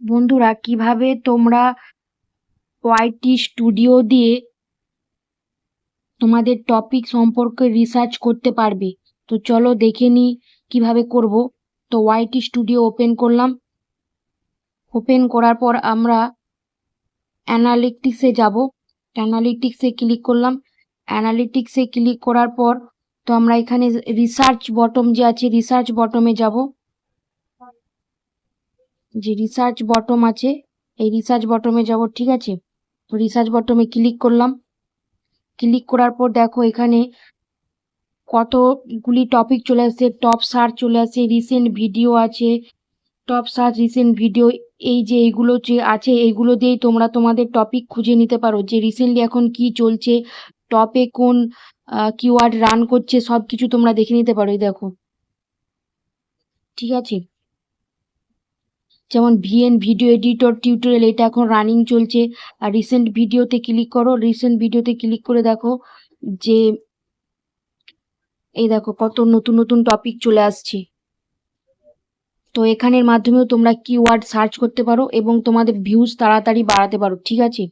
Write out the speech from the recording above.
বন্ধুরা, কীভাবে তোমরা ওয়াইটি স্টুডিও দিয়ে তোমাদের টপিক সম্পর্কে রিসার্চ করতে পারবে? তো চলো দেখে নিই কীভাবে করব। তো ওয়াইটি স্টুডিও ওপেন করলাম। ওপেন করার পর আমরা অ্যানালিটিক্সে যাব। অ্যানালিটিক্সে ক্লিক করলাম। অ্যানালিটিক্সে ক্লিক করার পর তো আমরা এখানে রিসার্চ বটম যে আছে রিসার্চ বটমে যাব। যে রিসার্চ বটম আছে, এই রিসার্চ বটমে যাব, ঠিক আছে? রিসার্চ বটমে ক্লিক করলাম। ক্লিক করার পর দেখো এখানে কতগুলি টপিক চলে আসছে। টপ সার্চ চলে আসছে রিসেন্ট ভিডিও আছে। টপ সার্চ রিসেন্ট ভিডিও এই যে এইগুলো যে আছে এইগুলো দিয়েই তোমরা তোমাদের টপিক খুঁজে নিতে পারো। যে রিসেন্টলি এখন কি চলছে টপে কোন কিওয়ার্ড রান করছে সব কিছু তোমরা দেখে নিতে পারো দেখো। ঠিক আছে? যেমন ভিএন ভিডিও এডিটর, টিউটোরিয়াল, এটা এখন রানিং চলছে। আর রিসেন্ট ভিডিওতে ক্লিক করো রিসেন্ট ভিডিওতে ক্লিক করে দেখো যে এই দেখো কত নতুন নতুন টপিক চলে আসছে। তো এখানের মাধ্যমেও তোমরা কিওয়ার্ড সার্চ করতে পারো এবং তোমাদের ভিউজ তাড়াতাড়ি বাড়াতে পারো, ঠিক আছে?